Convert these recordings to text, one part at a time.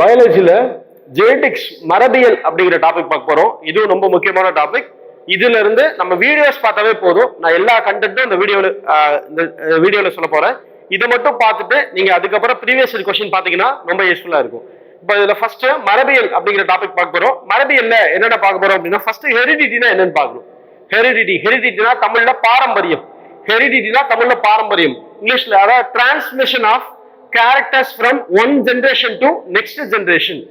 பயாலஜில genetics மரபியல் அப்படிங்கிற topic பார்க்க போறோம். இதுவும் ரொம்ப முக்கியமான டாபிக் இதுல இருந்து நம்ம வீடியோஸ் பார்த்தாவே போதும். நான் எல்லா கண்டென்ட்டும் இந்த வீடியோல இந்த வீடியோல சொல்ல போறேன். இதை மட்டும் பார்த்துட்டு நீங்க அதுக்கப்புறம் ப்ரீவியஸ் கொஸ்டின் பாத்தீங்கன்னா ரொம்ப யூஸ்ஃபுல்லா இருக்கும். இப்போ இதுல ஃபர்ஸ்ட் மரபியல் அப்படிங்கிற டாபிக் பார்க்க போறோம். மரபியல்ல என்னென்ன பார்க்க போறோம் அப்படின்னா ஃபர்ஸ்ட் ஹெரிடிட்டினா என்னன்னு பார்க்கணும். ஹெரிடிட்டி ஹெரிடிட்டினா தமிழ்ல பாரம்பரியம். ஹெரிடிட்டினா தமிழ்ல பாரம்பரியம். இங்கிலீஷ்ல அதாவது transmission of characters from one generation to next generation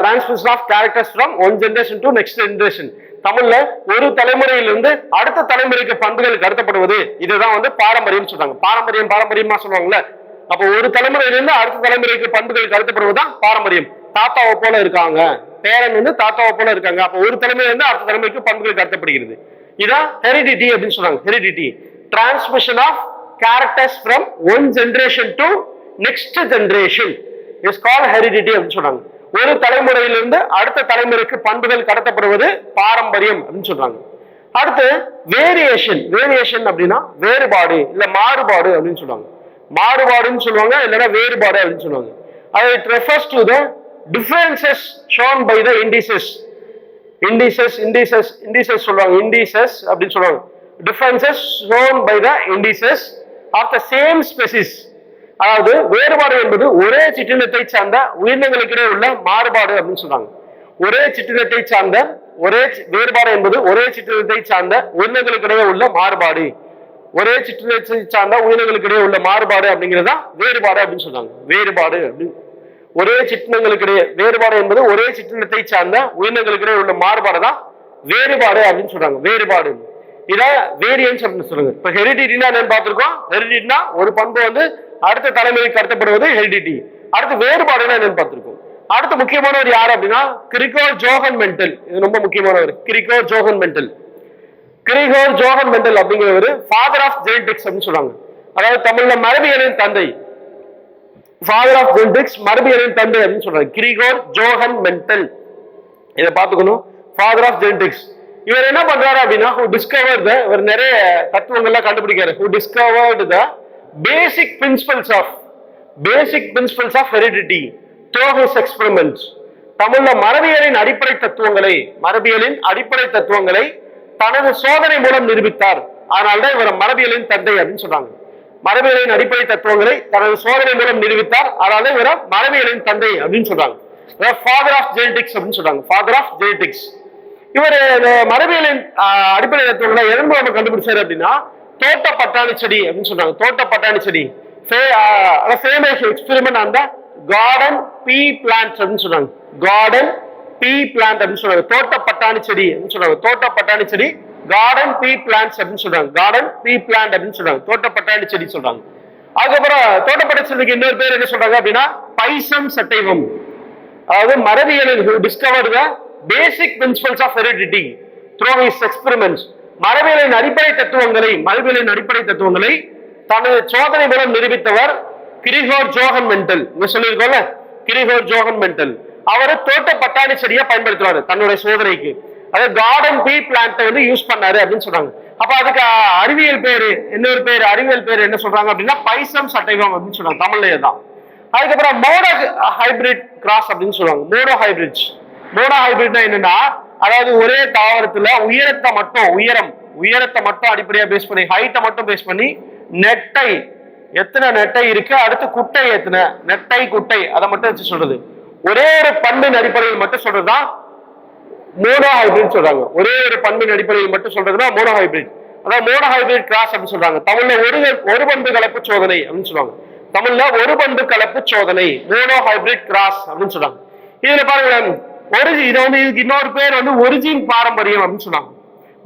transmission of characters from one generation to next generation தமிழ்ல ஒரு தலைமுறையிலிருந்து அடுத்த தலைமுறைக்கு பண்புகள் கடத்தப்படுவது இதுதான் வந்து பாரம்பரியம் சொல்றாங்க. பாரம்பரியம் பாரம்பரியமா சொல்லுவாங்கல்ல. அப்போ ஒரு தலைமுறையிலிருந்து அடுத்த தலைமுறைக்கு பண்புகள் கடத்தப்படுவதுதான் பாரம்பரியம். தாத்தாவை போல இருக்காங்க. பேரன் வந்து தாத்தாவை போல இருக்காங்க. அப்போ ஒரு தலைமுறையிலிருந்து அடுத்த தலைமுறைக்கு பண்புகள் கடத்தப்படுகிறது இதான் ஹெரிடிட்டி அப்படின்னு சொல்றாங்க. Heredity transmission of characters from one generation to next generation is call heredity அப்படின்னு சொல்றாங்க. ஒரு தலைமுறையிலிருந்து அடுத்த தலைமுறைக்கு பண்புகள் கடத்தப்படுவது பாரம்பரியம் அப்படின்னு சொல்றாங்க. அடுத்து வேரியேஷன் வேரியேஷன் அப்படின்னா வேறுபாடு இல்ல மாறுபாடு அப்படின்னு சொல்லுவாங்க மாறுபாடுன்னு சொல்லுவாங்க இல்லைன்னா வேறுபாடு அப்படின்னு சொல்லுவாங்க. அது it refers to the differences shown by the indices indices indices indices சொல்லுவாங்க. இண்டிசஸ் அப்படின்னு சொல்லுவாங்க. Differences shown by the indices of the same species அதாவது வேறுபாடு என்பது ஒரே சிற்றினத்தை சார்ந்த உயிரினங்களுக்கிடையே உள்ள மாறுபாடு அப்படின்னு சொல்றாங்க. ஒரே சிற்றினத்தை சார்ந்த ஒரே வேறுபாடு என்பது ஒரே சிற்றினத்தை சார்ந்த உயிரினங்களுக்கிடையே உள்ள மாறுபாடு. ஒரே சிற்றினத்தை சார்ந்த உயிரினங்களுக்கிடையே உள்ள மாறுபாடு அப்படிங்கிறது தான் வேறுபாடு அப்படின்னு சொல்றாங்க. வேறுபாடு அப்படின்னு ஒரே சிற்றினங்களுக்கிடையே வேறுபாடு என்பது ஒரே சிற்றினத்தை சார்ந்த உயிரினங்களுக்கிடையே உள்ள மாறுபாடு தான் வேறுபாடு அப்படின்னு சொல்றாங்க. வேறுபாடு. இதான் வேரியன்ஸ் அப்படின்னு சொல்லுங்க. இப்ப ஹெரிடிட்டினா என்னன்னு பார்த்திருக்கோம். ஹெரிடிட்டினா ஒரு பண்பு வந்து அடுத்த தலைமுறைக்கு கடத்தப்படுவது ஹெரிடிட்டி அடுத்து வேறுபாடுனா என்னன்னு பார்த்திருக்கோம். அடுத்து முக்கியமானவர் யார் அப்படின்னா? கிரிகோ ஜோகன் மென்டல் இது ரொம்ப முக்கியமானவர். Gregor Johann Mendel Gregor Johann Mendel அப்படிங்கிறவர் ஃபாதர் ஆஃப் ஜெனடிக்ஸ் அப்படின்னு சொல்றாங்க. அதாவது தமிழ்ல மரபியலின் தந்தை. ஃபாதர் ஆஃப் ஒலிம்பிக்ஸ் மரபியலின் தந்தை அப்படின்னு சொல்றாரு. கிரிகோர் ஜோஹன் மென்டல் இதை பார்த்துக்கணும். ஃபாதர் ஆஃப் ஜெனடிக்ஸ் இவர் என்ன பண்றாரு அப்படின்னா ஹூ டிஸ்கவர் த இவர் நிறைய தத்துவங்கள்லாம் கண்டுபிடிக்காரு who discovered the basic principles of basic principles of heredity through his experiments தமிழ்ல மரபியலின் அடிப்படை தத்துவங்களை மரபியலின் அடிப்படை தத்துவங்களை தனது சோதனை மூலம் நிரூபித்தார். அதனால்தான் இவர் மரபியலின் தந்தை அப்படின்னு சொல்றாங்க. மரபியலின் அடிப்படை தத்துவங்களை தனது சோதனை மூலம் நிரூபித்தார். அதாவது இவர் மரபியலின் தந்தை அப்படின்னு சொல்றாங்க. ஃபாதர் ஆஃப் ஜெனடிக்ஸ் அப்படின்னு சொல்றாங்க. ஃபாதர் ஆஃப் ஜெனடிக்ஸ் இவர் மரபியலின் அடிப்படை தத்துவங்களை எதன் மூலமா கண்டுபிடிச்சாரு அப்படின்னா தோட்ட பட்டாணி செடி அப்படின்னு சொல்றாங்க. தோட்ட பட்டாணி செடி. எக்ஸ்பெரிமெண்ட் அந்த கார்டன் பீ பிளான்ட் அப்படின்னு சொல்றாங்க. கார்டன் பீ பிளான்ட் அப்படின்னு சொல்றாங்க. தோட்ட பட்டாணி செடி அப்படின்னு சொல்றாங்க. தோட்ட பட்டாணி செடி கார்டன் ப்ரீ பிளான்ஸ் அப்படின்னு சொல்றாங்க. கார்டன் ப்ரீ பிளான்ட் அப்படின்னு சொல்றாங்க. தோட்ட பட்டாணி செடி சொல்றாங்க. அதுக்கப்புறம் தோட்டப்பட்ட செடிக்கு இன்னொரு பேர் என்ன சொல்றாங்க அப்படின்னா? Pisum sativum. அதாவது மரபியலில் discover the basic basic of of heredity through his மரபியலின் அடிப்படை தத்துவங்களை மரபியலின் அடிப்படை தத்துவங்களை தனது சோதனை மூலம் நிரூபித்தவர் கிரிகோர் ஜோகன் மென்டல் இங்க சொல்லியிருக்கோம்ல? கிரிகோர் ஜோகன் மென்டல் அவர் தோட்ட பட்டாணி செடியை பயன்படுத்துறாரு தன்னுடைய சோதனைக்கு. அதாவது கார்டன் டீ பிளான்ட்டை வந்து யூஸ் பண்ணாரு அப்படின்னு சொல்றாங்க. அப்ப அதுக்கு அறிவியல் பேரு இன்னொரு பேர் அறிவியல் பேர் என்ன சொல்றாங்க அப்படின்னா பைசம் சட்டைவம் அப்படின்னு சொல்றாங்க தமிழ்லயே தான். அதுக்கப்புறம் மோனோ ஹைபிரிட் கிராஸ் அப்படின்னு சொல்லுவாங்க மோனோ ஹைபிரிட் மோனோ ஹைபிரிட்னா என்னன்னா அதாவது ஒரே தாவரத்துல உயரத்தை மட்டும் உயரம் உயரத்தை மட்டும் அடிப்படையா பேஸ் பண்ணி ஹைட்டை மட்டும் பேஸ் பண்ணி நெட்டை எத்தனை நெட்டை இருக்கு அடுத்து குட்டை எத்தனை நெட்டை குட்டை அதை மட்டும் வச்சு சொல்றது. ஒரே ஒரு பண்பின் அடிப்படையில் மட்டும் சொல்றதுதான் மோனோ ஹைபிரிட் சொல்றாங்க. ஒரே ஒரு பண்பின் அடிப்படையில் மட்டும் சொல்றதுன்னா மோனோ ஹைபிரிட் அதாவது மோனோ ஹைபிரிட் கிராஸ் அப்படின்னு சொல்றாங்க. தமிழ்ல ஒரு ஒரு பண்பு கலப்பு சோதனை அப்படின்னு சொல்லுவாங்க. தமிழ்ல ஒரு பண்பு கலப்பு சோதனை மோனோ ஹைபிரிட் கிராஸ் அப்படின்னு சொல்றாங்க. இதுல பாருங்களேன் ஒரு இதை வந்து இதுக்கு இன்னொரு பேர் வந்து ஒரு ஜீன் பாரம்பரியம் அப்படின்னு சொன்னாங்க.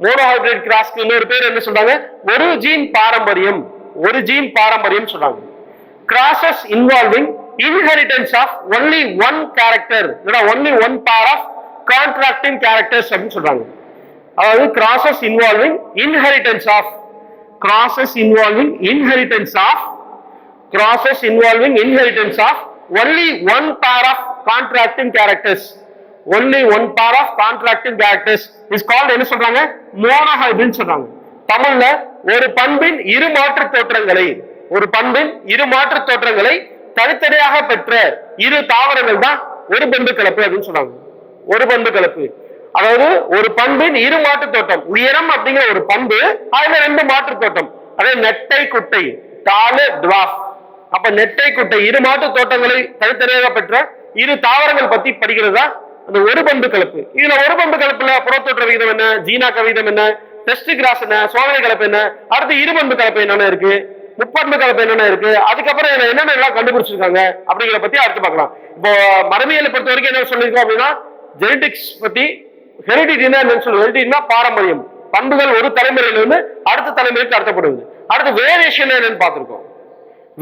மோனோ ஹைபிரிட் கிராஸ்க்கு இன்னொரு பேர் என்ன சொல்றாங்க? ஒரு ஜீன் பாரம்பரியம் ஒரு ஜீன் பாரம்பரியம் சொல்றாங்க. Crosses involving inheritance of only one character இல்லைன்னா only one pair contrasting characters அப்படின்னு சொல்றாங்க அதாவது crosses involving inheritance of crosses involving inheritance of crosses involving inheritance of only one pair of contrasting characters only one pair of contrasting characters is called என்ன சொல்றாங்க மோனஹைபின்னு சொல்றாங்க தமிழ்ல ஒரு பண்பின் இரு மாற்று தோற்றங்களை ஒரு பண்பின் இரு மாற்று தோற்றங்களை தனித்தனியாக பெற்ற இரு தாவரங்கள் தான் ஒரு பண்பு கலப்பு அப்படின்னு சொன்னாங்க ஒரு பண்பு கலப்பு. அதாவது ஒரு பண்பின் இரு மாட்டுத் தோட்டம் உயரம் அப்படிங்கிற ஒரு பண்பு அதுல ரெண்டு மாட்டுத் தோட்டம் அதே நெட்டை குட்டை தாலு துவாஸ். அப்ப நெட்டை குட்டை இரு மாட்டுத் தோட்டங்களை தனித்தனியாக பெற்ற இரு தாவரங்கள் பத்தி படிக்கிறது தான் அந்த ஒரு பண்பு கலப்பு. இதுல ஒரு பண்பு கலப்புல புறத்தோற்ற விகிதம் என்ன? ஜீனா கவிதம் என்ன? டெஸ்ட் கிராஸ் என்ன? சோதனை கலப்பு என்ன? அடுத்து இரு பண்பு கலப்பு என்னென்ன இருக்கு? முப்பண்பு கலப்பு என்னென்ன இருக்கு? அதுக்கப்புறம் என்னென்ன எல்லாம் கண்டுபிடிச்சிருக்காங்க அப்படிங்கிற பத்தி அடுத்து பார்க்கலாம். இப்போ மரபியலை பொறுத்த வரைக்கும் என்ன சொல்லியிருக்கோம் அப்படின்னா ஜெனடிக்ஸ் பத்தி ஹெரிடிட்டினா என்னன்னு சொல்லுவோம் ஹெரிடிட்டினா பாரம்பரியம். பண்புகள் ஒரு தலைமுறையிலிருந்து அடுத்த தலைமுறைக்கு கடத்தப்படுவது. அடுத்து வேரியேஷன் என்னன்னு பார்த்திருக்கோம்.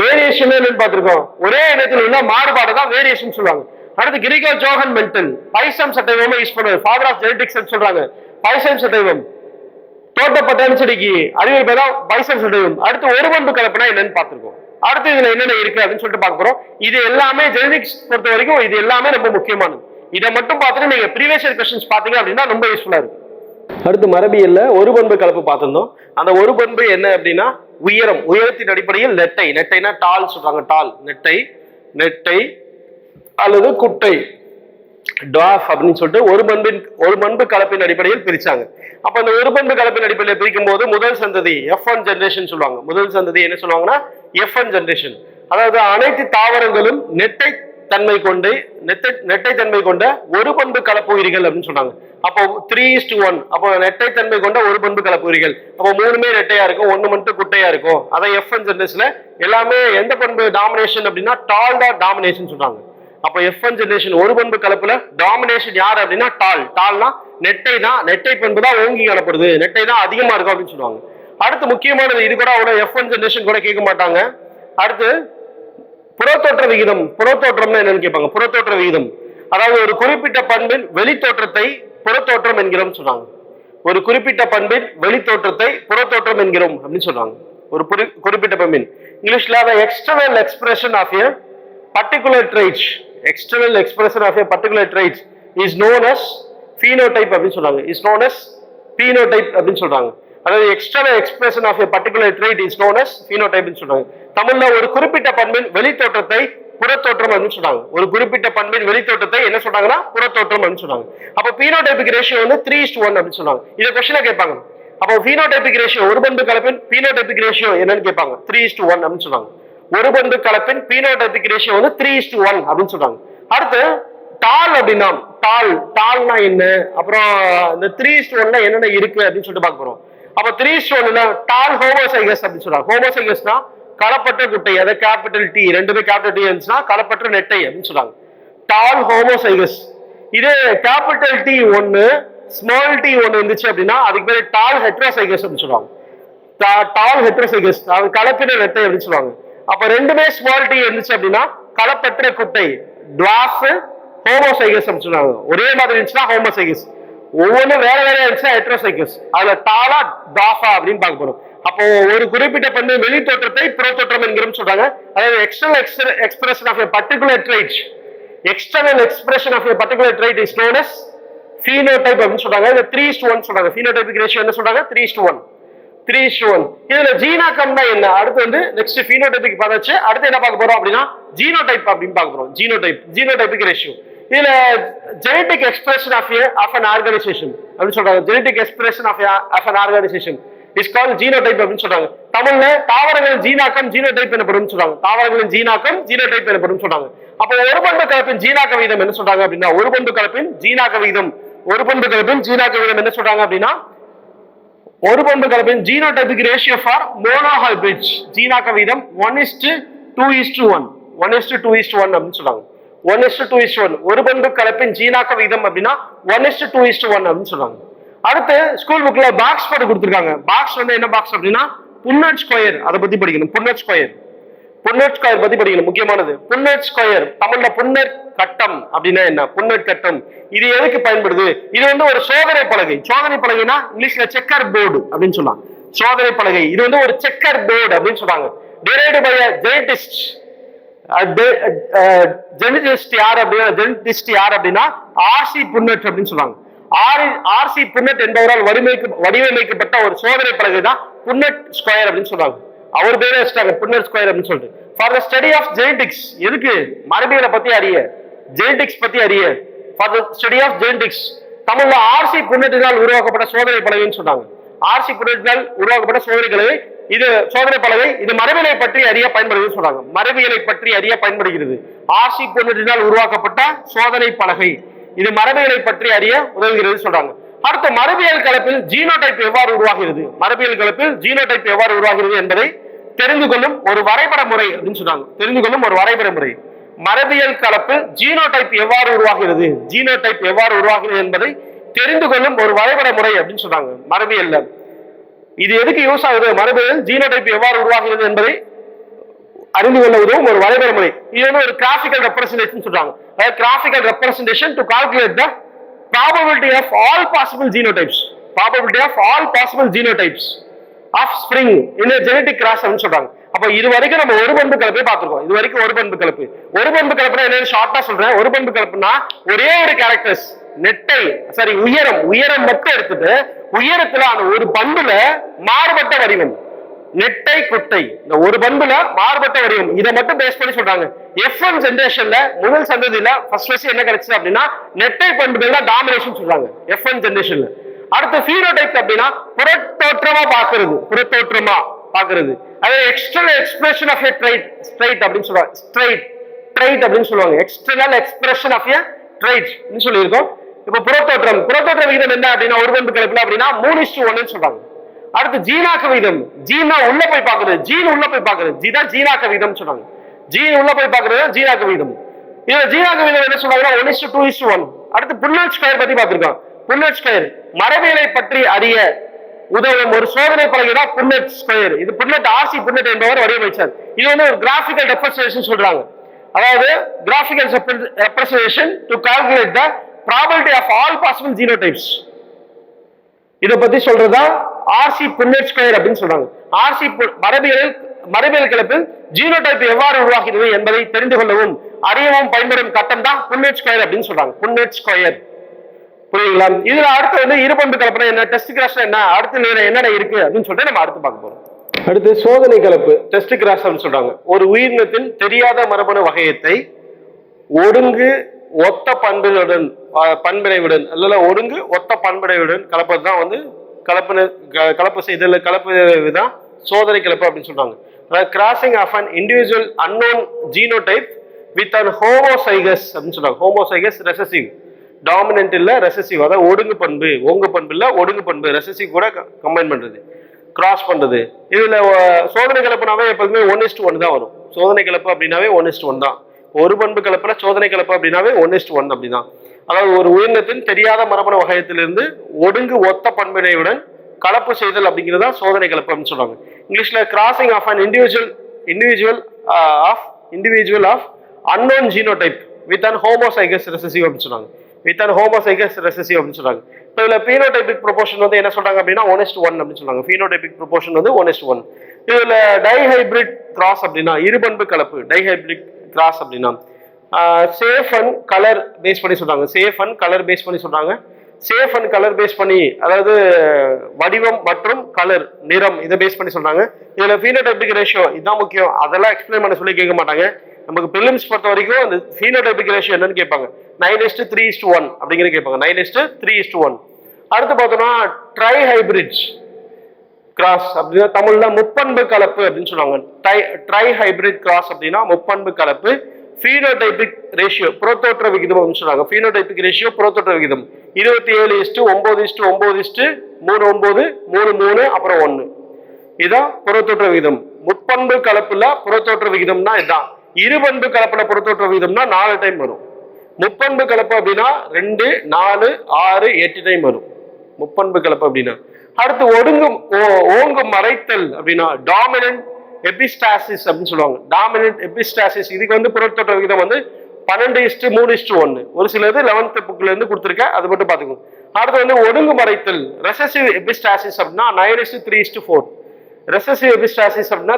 வேரியேஷன் என்னன்னு பார்த்திருக்கோம். ஒரே இடத்துல உள்ள மாறுபாடு தான் வேரியேஷன் சொல்லுவாங்க. அடுத்து Gregor Johann Mendel. Pisum sativum use பண்ணுவாங்க ஃபாதர் ஆஃப் ஜெனடிக்ஸ் சொல்றாங்க. Pisum sativum. தோட்டப்பட்ட செடிக்கு அறிவியல் பேர் தான் பைசம் சட்டவம். அடுத்து ஒரு பண்பு கலப்புனா என்னன்னு பார்த்திருக்கோம். அடுத்து இதுல என்னென்ன இருக்கு அப்படின்னு சொல்லிட்டு பார்க்க போறோம். இது எல்லாமே ஜெனடிக்ஸ் பொறுத்த வரைக்கும் இது எல்லாமே ரொம்ப முக்கியமானது. இதை மட்டும் பார்த்துட்டு நீங்க ப்ரீவியஸ் இயர் கொஸ்டின்ஸ் பாத்தீங்க அப்படின்னா ரொம்ப யூஸ்ஃபுல்லா இருக்கும். அடுத்து மரபியல்ல ஒரு பண்பு கலப்பு பார்த்திருந்தோம். அந்த ஒரு பண்பு என்ன அப்படின்னா உயரம் உயரத்தின் அடிப்படையில் நெட்டை நெட்டைனா டால் சொல்றாங்க டால். நெட்டை நெட்டை அல்லது குட்டை. டாஃப் அப்படின்னு சொல்லிட்டு ஒரு பண்பின் ஒரு பண்பு கலப்பின் அடிப்படையில் பிரிச்சாங்க. அப்ப அந்த ஒரு பண்பு கலப்பின் அடிப்படையில் பிரிக்கும் போது முதல் சந்ததி எஃப் ஒன் ஜென்ரேஷன் சொல்லுவாங்க. முதல் சந்ததி என்ன சொல்லுவாங்கன்னா எஃப் ஒன் ஜென்ரேஷன் அதாவது அனைத்து தாவரங்களும் நெட்டை தன்மை கொண்டு நெட்டை நெட்டை தன்மை கொண்ட ஒரு பண்பு கலப்பு உயிரிகள் அப்படின்னு சொன்னாங்க. அப்போ த்ரீ டு ஒன் அப்போ நெட்டை தன்மை கொண்ட ஒரு பண்பு கலப்பு உயிரிகள் அப்போ மூணுமே நெட்டையா இருக்கும் ஒண்ணு மட்டும் குட்டையா இருக்கும். அதான் எஃப் ஒன் எல்லாமே எந்த பண்பு டாமினேஷன் அப்படின்னா டால் தான் டாமினேஷன் சொல்றாங்க. அப்போ எஃப் ஜென்ரேஷன் ஒரு பண்பு கலப்புல டாமினேஷன் யார் அப்படின்னா டால் டால்னா நெட்டை தான் நெட்டை பண்பு தான் ஓங்கி காணப்படுது. நெட்டை தான் அதிகமா இருக்கும் அப்படின்னு சொல்லுவாங்க. அடுத்து முக்கியமானது இது கூட அவ்வளோ எஃப் ஒன் ஜென்ரேஷன் கூட கேட்க மாட்டாங்க. அடுத்து புறத்தோற்ற விகிதம் புறத்தோற்றம்னு என்னன்னு கேட்பாங்க புறத்தோற்ற விகிதம். அதாவது ஒரு குறிப்பிட்ட பண்பின் வெளித்தோற்றத்தை புறத்தோற்றம் என்கிறோம் சொல்றாங்க. ஒரு குறிப்பிட்ட பண்பின் வெளித்தோற்றத்தை புறத்தோற்றம் என்கிறோம் அப்படின்னு சொல்றாங்க. ஒரு குறிப்பிட்ட பண்பின். இங்கிலீஷ்ல அதை external expression of a particular traits external expression of a particular traits is known as phenotype அப்படின்னு சொல்றாங்க. இஸ் நோன் அஸ் பீனோடைப் அப்படின்னு சொல்றாங்க. அதாவது external expression of a particular trait is known as phenotype சொல்றாங்க தமிழ்ல ஒரு குறிப்பிட்ட பண்பின் வெளித்தோற்றத்தை புறத்தோற்றம் அப்படின்னு சொல்றாங்க. ஒரு குறிப்பிட்ட பண்பின் வெளித்தோற்றத்தை என்ன சொல்றாங்கன்னா புறத்தோற்றம் அப்படின்னு சொல்றாங்க. அப்போ பீனோடைபிக் ரேஷியோ வந்து த்ரீ ஒன் அப்படின்னு சொல்றாங்க. இதை கொஸ்டினா கேட்பாங்க. அப்போ phenotypic ரேஷியோ ஒரு பண்பு கலப்பின் பீனோடைபிக் ரேஷியோ என்னன்னு கேட்பாங்க. த்ரீ ஒன் அப்படின்னு சொல்றாங்க. ஒரு பண்பு கலப்பின் பீனோடைபிக் ரேஷியோ வந்து த்ரீ ஒன் அப்படின்னு சொல்றாங்க. அடுத்து டால் அப்படின்னா டால் டால்னா என்ன? அப்புறம் இந்த த்ரீ ஒன்ல என்னென்ன இருக்கு அப்படின்னு சொல்லிட்டு பார்க்க போறோம். அப்ப த்ரீ ஒன்ல டால் ஹோமோசைகஸ் அப்படின்னு சொல்றாங்க. ஹோமோசைகஸ்னா களப்பற்ற குட்டை அதாவது கேபிட்டல் டி ரெண்டுமே கேபிட்டல் டி இருந்துச்சுன்னா களப்பற்ற நெட்டை அப்படின்னு சொல்றாங்க. டால் ஹோமோசைகஸ் இது கேபிட்டல் டி ஒன்னு ஸ்மால் டி ஒன்னு இருந்துச்சு அப்படின்னா அதுக்கு பேர் டால் ஹெட்ரோசைகஸ் அப்படின்னு சொல்லுவாங்க டால் ஹெட்ரோசைகஸ் அது கலப்பின நெட்டை அப்படின்னு சொல்லுவாங்க அப்ப ரெண்டுமே ஸ்மால் டி இருந்துச்சு அப்படின்னா கலப்பற்ற குட்டை டுவாஃப் ஹோமோசைகஸ் அப்படின்னு சொல்லுவாங்க ஒரே மாதிரி இருந்துச்சுன்னா ஹோமோசைகஸ் ஒவ்வொன்றும் வேற வேற இருந்துச்சுன்னா ஹெட்ரோசைகஸ் அதுல டாலா டாஃபா அப்படின்னு பார்க்க போறோம். அப்போ ஒரு குறிப்பிட்ட பண்பு வெளி தோற்றத்தை புறத்தோற்றம் என்கிறோம் சொல்றாங்க. அதாவது external expression of a particular trait external expression of a particular trait is known as type அப்படின்னு சொல்றாங்க. இந்த த்ரீ ஒன் சொல்றாங்க. Phenotypic ரேஷியோ என்ன சொல்றாங்க? த்ரீ ஒன் த்ரீ ஒன் இதுல ஜீனாக்கம்னா என்ன? அடுத்து வந்து நெக்ஸ்ட் phenotypic பார்த்தாச்சு. அடுத்து என்ன பார்க்க போறோம் அப்படின்னா ஜீனோடைப் அப்படின்னு பார்க்க போறோம். ஜீனோடைப் ஜீனோடைபிக் ரேஷியோ இதுல genetic expression of of an organisation அப்படின்னு சொல்றாங்க. Genetic expression of of an organisation is call genotype அப்படின்னு சொல்றாங்க. தமிழ்ல தாவரங்களின் ஜீனாக்கம் ஜீனோடைப் எனப்படும் சொல்றாங்க. தாவரங்களின் ஜீனாக்கம் ஜீனோடைப் எனப்படும் சொல்றாங்க. அப்போ ஒரு பண்பு கலப்பின் ஜீனாக்க விகிதம் என்ன சொல்றாங்க அப்படின்னா ஒரு பண்பு கலப்பின் ஜீனாக்க விகிதம் ஒரு பண்பு கலப்பின் ஜீனாக்க விகிதம் என்ன சொல்றாங்க அப்படின்னா ஒரு பண்பு கலப்பின் ஜீனோடைபிக் ரேஷியோ ஃபார் மோனோஹைபிரிட்ஸ் ஜீனாக்க விகிதம் one is to two is to one one is to two is to one அப்படின்னு சொல்றாங்க. One is to two is to one ஒரு பண்பு கலப்பின் ஜீனாக்க விகிதம் அப்படின்னா one is to two is to one அப்படின்னு சொல்றாங்க. அடுத்து ஸ்கூல் புக்ல பாக்ஸ் போட்டு கொடுத்துருக்காங்க. பாக்ஸ் வந்து என்ன பாக்ஸ் அப்படின்னா புன்னட் ஸ்கொயர் அதை பத்தி படிக்கணும். புன்னட் ஸ்கொயர் புன்னட் ஸ்கொயர் பத்தி படிக்கணும். முக்கியமானது புன்னட் ஸ்கொயர் தமிழ்ல புன்னட் கட்டம் அப்படின்னா என்ன? புன்னட் கட்டம். இது எதுக்கு பயன்படுது? இது வந்து ஒரு சோதனை பலகை. சோதனை பலகைனா இங்கிலீஷ்ல செக்கர் போர்டு அப்படின்னு சொல்லலாம். சோதனை பலகை. இது வந்து ஒரு செக்கர் போர்டு அப்படின்னு சொல்றாங்க. டிரைடு பை ஜெனடிஸ்ட் ஜெனடிஸ்ட் யார் அப்படின்னா ஜெனடிஸ்ட் யார் அப்படின்னா ஆர்சி புன்னட் அப்படின்னு சொல்லுவாங்க. ஆர் ஆர்சி புன்னட் என்பவரால் வடிவமைக்க வடிவமைக்கப்பட்ட ஒரு சோதனை பலகை தான் புன்னட் ஸ்கொயர் அப்படின்னு சொல்லுவாங்க. அவர் பேரே வச்சிட்டாங்க புன்னட் ஸ்கொயர் அப்படின்னு சொல்லிட்டு. For the study of genetics எதுக்கு? மரபியலை பத்தி அறிய. ஜெனடிக்ஸ் பத்தி அறிய. For the study of genetics தமிழ்ல ஆர்சி புன்னட்டினால் உருவாக்கப்பட்ட சோதனை பலகைன்னு சொன்னாங்க. ஆர்சி புன்னட்டினால் உருவாக்கப்பட்ட சோதனை இது சோதனை பலகை இது மரபியலை பற்றி அறிய பயன்படுகிறது சொல்றாங்க. மரபியலை பற்றி அறிய பயன்படுகிறது. ஆர்சி புன்னட்டினால் உருவாக்கப்பட்ட சோதனை பலகை. இது மரபியலை பற்றி அறிய உதவுகிறது சொல்றாங்க. அடுத்த மரபியல் கலப்பில் ஜீனோடைப் எவ்வாறு உருவாகிறது? மரபியல் கலப்பில் ஜீனோடைப் எவ்வாறு உருவாகிறது என்பதை தெரிந்து கொள்ளும் ஒரு வரைபட முறை அப்படின்னு சொன்னாங்க தெரிந்து கொள்ளும் ஒரு வரைபட முறை. மரபியல் கலப்பில் ஜீனோடைப் எவ்வாறு உருவாகிறது? ஜீனோடைப் எவ்வாறு உருவாகிறது என்பதை தெரிந்து கொள்ளும் ஒரு வரைபட முறை அப்படின்னு சொன்னாங்க மரபியல்ல. இது எதுக்கு யூஸ் ஆகுது? மரபியல் ஜீனோடைப் எவ்வாறு உருவாகிறது என்பதை அறிந்து கொள்ள உதவும் ஒரு வரைபட முறை இது வந்து ஒரு கிராஃபிக்கல் ரெப்ரஸன்டேஷன் சொல்றாங்க. அதாவது graphical representation to calculate the probability of all possible genotypes probability of all possible genotypes of spring in a cross அப்படின்னு சொல்றாங்க. அப்ப இது வரைக்கும் நம்ம ஒரு பண்பு கலப்பை பார்த்துருக்கோம். இது வரைக்கும் ஒரு பண்பு கலப்பு. ஒரு பண்பு கலப்புனா என்னன்னு ஷார்ட்டா சொல்றேன். ஒரு பண்பு கலப்புனா ஒரே ஒரு கேரக்டர்ஸ் நெட்டை சரி உயரம் உயரம் மட்டும் எடுத்துட்டு உயரத்துல அந்த ஒரு பண்புல மாறுபட்ட வடிவம். நெட்டை குட்டை. இந்த ஒரு பண்புல மாறுபட்ட வடிவம். இதை மட்டும் பேஸ் பண்ணி சொல்றாங்க. எஃப்எம் ஜென்ரேஷன்ல முதல் சந்ததியில ஃபர்ஸ்ட் ஃபர்ஸ்ட் என்ன கிடைச்சது அப்படின்னா நெட்டை பண்புகள் தான் டாமினேஷன் சொல்றாங்க. எஃப்எம் ஜென்ரேஷன்ல அடுத்து ஃபீனோடைப் அப்படின்னா புறத்தோற்றமா பாக்குறது புறத்தோற்றமா பாக்குறது அது external expression of a trait straight அப்படின்னு சொல்லுவாங்க ஸ்ட்ரைட் ட்ரைட் அப்படின்னு சொல்லுவாங்க. External expression of a trait சொல்லியிருக்கோம். இப்ப புறத்தோற்றம். புறத்தோற்ற விகிதம் என்ன அப்படின்னா ஒரு பண்பு கலப்புல அப்படின்னா மூணு இஸ்டு ஒன்னு சொல்றாங்க. அடுத்து ஜீனாக்க விகிதம். ஜீனா உள்ள போய் பாக்குறது ஜீன் உள்ள போய் பாக்குறது ஜீதான் ஜீனாக்க விகிதம் சொல்றாங்க. ஜீன் உள்ள போய் பாக்குறது ஜீனாக்க விகிதம். இதுல ஜீனாக்க விகிதம் என்ன சொல்றாங்கன்னா one is to two is to one. அடுத்து புல்லட் ஸ்கொயர் பத்தி பாத்துருக்கோம் புல்லட் ஸ்கொயர். மரபியலை பற்றி அறிய உதவும் ஒரு சோதனை பலகை தான் புல்லட் ஸ்கொயர். இது புல்லட் ஆர்சி புல்லட் என்பவர் வடிவமைச்சார். இது வந்து ஒரு கிராஃபிக்கல் ரெப்ரசன்டேஷன் சொல்றாங்க. அதாவது graphical representation to calculate the probability of all possible genotypes இதை பத்தி சொல்றதா? ஆர்சி புல்லட் ஸ்கொயர் அப்படின்னு சொல்றாங்க. ஆர்சி மரபியல் மரபியல் கிளப்பில் ஜீனோடைப் எவ்வாறு உருவாகிறது என்பதை தெரிந்து கொள்ளவும் அறியவும் பயன்படும் கட்டம் தான் புல்லட் ஸ்கொயர் அப்படின்னு சொல்றாங்க. புல்லட் ஸ்கொயர் புரியுங்களா இதுல அடுத்து வந்து இருபண்பு கலப்படம் என்ன? டெஸ்ட் கிராஸ் என்ன? அடுத்த நேரம் என்னென்ன இருக்கு? அப்படின்னு சொல்லிட்டு நம்ம அடுத்து பார்க்க போறோம். அடுத்து சோதனை கலப்பு டெஸ்ட் கிராஸ் அப்படின்னு சொல்றாங்க. ஒரு உயிரினத்தின் தெரியாத மரபணு வகையத்தை ஒடுங்கு ஒத்த பண்புகளுடன் பண்பினைவுடன் அல்ல ஒடுங்கு ஒத்த பண்பினைவுடன் கலப்பது தான் வந்து கலப்பு க- கலப்பு செய்தல் கலப்பு தான் சோதனை கலப்பு அப்படின்னு சொல்றாங்க. அதாவது crossing of an individual unknown genotype with an homozygous அப்படின்னு சொல்றாங்க. ஹோமோசைகஸ் ரெசசிவ் டாமினன்ட் இல்ல ரெசசிவ் அதாவது ஒடுங்கு பண்பு ஓங்கு பண்பு இல்ல ஒடுங்கு பண்பு. ரெசசிவ் கூட கம்பைன் பண்றது. கிராஸ் பண்றது. இதுல சோதனை கலப்புனாவே எப்போதுமே ஒன் இஸ்ட் ஒன் தான் வரும். சோதனை கலப்பு அப்படின்னாவே ஒன் இஸ்ட் ஒன் தான். ஒரு பண்பு கலப்புல சோதனை கலப்பு அப்படின்னாவே ஒன் இஸ்ட் ஒன் அப்படிதான். அதாவது ஒரு உயிரினத்தின் தெரியாத மரபணு வகையத்திலிருந்து ஒடுங்கு ஒத்த பண்பினையுடன் கலப்பு செய்தல் அப்படிங்கிறது தான் சோதனை கலப்பு அப்படின்னு சொல்றாங்க. இங்கிலீஷ்ல crossing of an individual individual of individual of unknown genotype with an homozygous recessive அப்படின்னு சொன்னாங்க வித் அன் ஹோமோசைகஸ் ரெசசிவ் அப்படின்னு சொல்றாங்க. இப்போ இதில் பீனோடைபிக் ப்ரொபோஷன் வந்து என்ன சொல்றாங்க அப்படின்னா ஒன் ஒன் அப்படின்னு சொல்றாங்க. பீனோடைபிக் ப்ரொபோஷன் வந்து ஒன் ஒன் இதில் டைஹைபிரிட் கிராஸ் அப்படின்னா இருபண்பு கலப்பு டைஹைபிரிட் கிராஸ் அப்படின்னா. சேஃப் அண்ட் கலர் பேஸ் பண்ணி சொல்கிறாங்க சேஃப் அண்ட் கலர் பேஸ் பண்ணி சொல்கிறாங்க சேஃப் அண்ட் கலர் பேஸ் பண்ணி அதாவது வடிவம் மற்றும் கலர் நிறம் இதை பேஸ் பண்ணி சொல்கிறாங்க இதில் ஃபீனோடைபிக் ரேஷியோ இதுதான் முக்கியம். அதெல்லாம் எக்ஸ்பிளைன் பண்ண சொல்லி கேட்க மாட்டாங்க. நமக்கு பிலிம்ஸ் பொறுத்த வரைக்கும் அந்த ஃபீனோடைபிக் ரேஷியோ என்னன்னு கேட்பாங்க. Nine is to three is to one அப்படிங்கிறது கேட்பாங்க. Nine is to three is to one அடுத்து பார்த்தோம்னா ட்ரை ஹைபிரிட்ஸ் கிராஸ் அப்படின்னா தமிழ்ல முப்பண்பு கலப்பு அப்படின்னு சொல்லுவாங்க. ட்ரை ஹைபிரிட் கிராஸ் அப்படின்னா முப்பண்பு கலப்பு ஃபீனோடைபிக் ரேஷியோ புரோத்தோற்ற விகிதம் அப்படின்னு சொல்றாங்க. ஃபீனோடைபிக் ரேஷியோ புரோத்தோற்ற விகிதம். இருபத்தி ஏழு இஸ்டு ஒன்பது இஸ்டு ஒன்பது இஸ்டு மூணு ஒன்பது மூணு மூணு அப்புறம் ஒன்று இதான் புறத்தோற்ற விகிதம். முப்பண்பு கலப்புல புறத்தோற்ற விகிதம்னா இதான். இருபண்பு கலப்புல புறத்தோற்ற விகிதம்னா நாலு டைம் வரும். முப்பண்பு கலப்பு அப்படின்னா ரெண்டு நாலு ஆறு எட்டு டைம் வரும். முப்பண்பு கலப்பு அப்படின்னா. அடுத்து ஒடுங்கும் ஓ- ஓங்கும் மறைத்தல் அப்படின்னா டாமினன்ட் எபிஸ்டாசிஸ் அப்படின்னு சொல்லுவாங்க. டாமினன்ட் எபிஸ்டாசிஸ் இதுக்கு வந்து புறத்தோட்ட விகிதம் வந்து பன்னெண்டு இஸ்டு மூணு இஸ்டு ஒன்று ஒரு சிலது லெவன்த் புக்கில் இருந்து கொடுத்துருக்கேன் அது மட்டும் பார்த்துக்கோங்க அடுத்து வந்து ஒடுங்கு மறைத்தல் ரெசசிவ் எபிஸ்டாசிஸ் அப்படின்னா nine is to three is to four recessive epistasis அப்படின்னா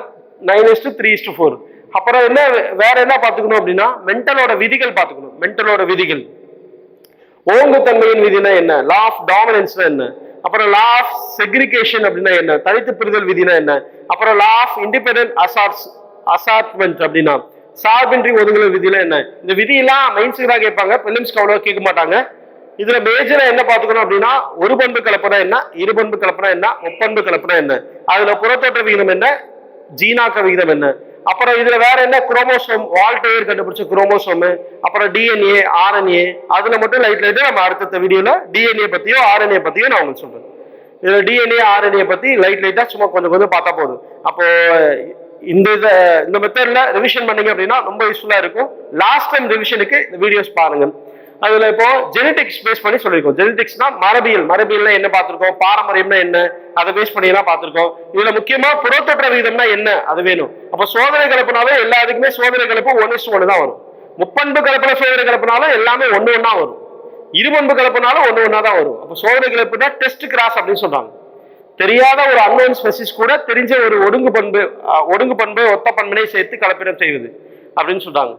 nine is to three is to four அப்புறம் என்ன வேற என்ன பார்த்துக்கணும் அப்படின்னா மென்டலோட விதிகள் பார்த்துக்கணும். மென்டலோட விதிகள். ஓங்கு தன்மையின் விதினா என்ன? லா ஆஃப் டாமினன்ஸ்னா என்ன? அப்புறம் லா ஆஃப் செக்ரிகேஷன் அப்படின்னா என்ன? தனித்து பிரிதல் விதினா என்ன? அப்புறம் law of independent assorts assortment அப்படின்னா சார்பின்றி ஒதுங்குதல் விதினா என்ன? இந்த விதியெல்லாம் மெயின்ஸுக்கு தான் கேட்பாங்க. பிலிம்ஸ்க்கு அவ்வளோ கேட்க மாட்டாங்க. இதுல மேஜரா என்ன பாத்துக்கணும் அப்படின்னா ஒரு பண்பு கலப்பனா என்ன? இரு பண்பு கலப்பனா என்ன? முப்பண்பு கலப்பனா என்ன? அதுல புறத்தோட்ட விகிதம் என்ன? ஜீனாக்க விகிதம் என்ன? அப்புறம் இதுல வேற என்ன குரோமோசோம் வால்டேயர் கண்டுபிடிச்ச குரோமோசோம் அப்புறம் டிஎன்ஏ ஆர்என்ஏ அதுல மட்டும் லைட் லைட்டா நம்ம அடுத்த வீடியோல டிஎன்ஏ பத்தியோ ஆர்என்ஏ பத்தியோ நான் உங்களுக்கு சொல்றேன். இதுல டிஎன்ஏ ஆர்என்ஏ பத்தி லைட் லைட்டா சும்மா கொஞ்சம் கொஞ்சம் பார்த்தா போதும். அப்போ இந்த இதை இந்த மெத்தட்ல ரிவிஷன் பண்ணீங்க அப்படின்னா ரொம்ப யூஸ்ஃபுல்லா இருக்கும். லாஸ்ட் டைம் ரிவிஷனுக்கு இந்த வீடியோஸ் பாருங்க. அதுல இப்போ ஜெனடிக்ஸ் பேஸ் பண்ணி சொல்லியிருக்கோம். ஜெனடிக்ஸ்னா மரபியல். மரபியல்னா என்ன பார்த்திருக்கோம்? பாரம்பரியம்னா என்ன? அதை பேஸ் பண்ணி எல்லாம் பார்த்திருக்கோம். இதுல முக்கியமா புறத்தொற்ற விகிதம்னா என்ன? அது வேணும். அப்ப சோதனை கலப்புனாவே எல்லாத்துக்குமே சோதனை கலப்பு ஒன்னு ஒன்று தான் வரும். முப்பண்பு கலப்புல சோதனை கலப்புனாலும் எல்லாமே ஒன்று ஒன்றா வரும். இருபண்பு கலப்புனாலும் ஒன்று ஒன்றா தான் வரும். அப்போ சோதனை கலப்புனா டெஸ்ட் கிராஸ் அப்படின்னு சொல்றாங்க. தெரியாத ஒரு அன்னோன் ஸ்பெசிஸ் கூட தெரிஞ்ச ஒரு ஒடுங்கு பண்பு ஒடுங்கு பண்பு ஒத்த பண்பினை சேர்த்து கலப்பிடம் செய்வது அப்படின்னு சொல்றாங்க.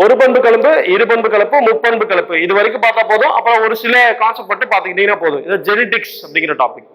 ஒரு பண்பு கலப்பு இரு பண்பு கலப்பு முப்பண்பு கலப்பு. இது வரைக்கும் பார்த்தா போதும். அப்புறம் ஒரு சில கான்செப்ட் மட்டும் பார்த்துக்கிட்டீங்கன்னா போதும். இது ஜெனடிக்ஸ் அப்படிங்கிற டாபிக்